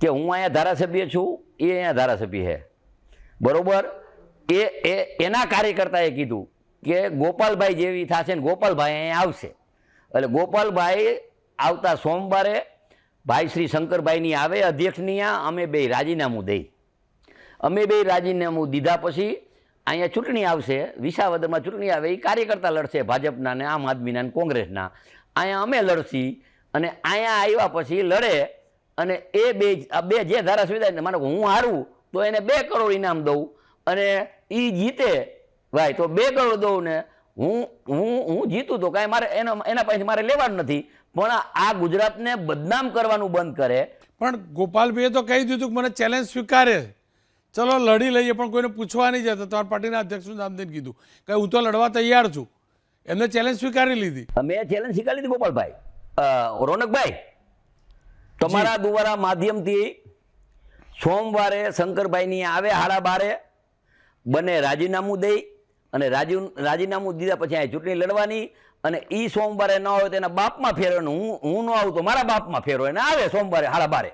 કે હું અહીંયા ધારાસભ્ય છું, એ અહીંયા ધારાસભ્ય છે. બરોબર? એ એ, એના કાર્યકર્તાએ કીધું કે ગોપાલભાઈ જેવી થશે ને ગોપાલભાઈ અહીંયા આવશે. એટલે ગોપાલભાઈ આવતા સોમવારે ભાઈ શ્રી શંકરભાઈની આવે અધ્યક્ષની અમે બે રાજીનામું દઈ. અમે બે રાજીનામું દીધા પછી અહીંયા ચૂંટણી આવશે, વિસાવદરમાં ચૂંટણી આવે, એ કાર્યકર્તા લડશે ભાજપના ને આમ આદમીના ને કોંગ્રેસના. અહીંયા અમે લડશી અને અહીંયા આવ્યા પછી લડે અને એ બે આ બે જે ધારાસભ્ય માનો હું હારું તો એને બે કરોડ ઇનામ દઉં અને એ જીતે. ભાઈ તો બે કરોડ દઉં ને હું હું હું જીતું તો કાંઈ મારે એના એના પાસેથી મારે લેવાનું નથી. પણ આ ગુજરાતને બદનામ કરવાનું બંધ કરે. પણ ગોપાલભાઈએ તો કહી દીધું કે મને ચેલેન્જ સ્વીકારે. ચલો લડી લઈએ પણ કોઈને પૂછવા નહીં જતા. તમારા પાર્ટીના અધ્યક્ષનું નામ દઈને કીધું. કે હું તો લડવા તૈયાર છું. એમને ચેલેન્જ સ્વીકારી લીધી. મેં ચેલેન્જ સ્વીકારી લીધી ગોપાલભાઈ. રોનકભાઈ તમારા દ્વારા માધ્યમથી સોમવારે શંકરભાઈની આવે હાડા બારે બંને રાજીનામું દઈ અને રાજી રાજીનામું દીધા પછી અહીં ચૂંટણી લડવાની અને એ સોમવારે ન હોય તો એના બાપમાં ફેરવાનું. હું હું ન આવું તો મારા બાપમાં ફેરો એને આવે સોમવારે હાડા બારે.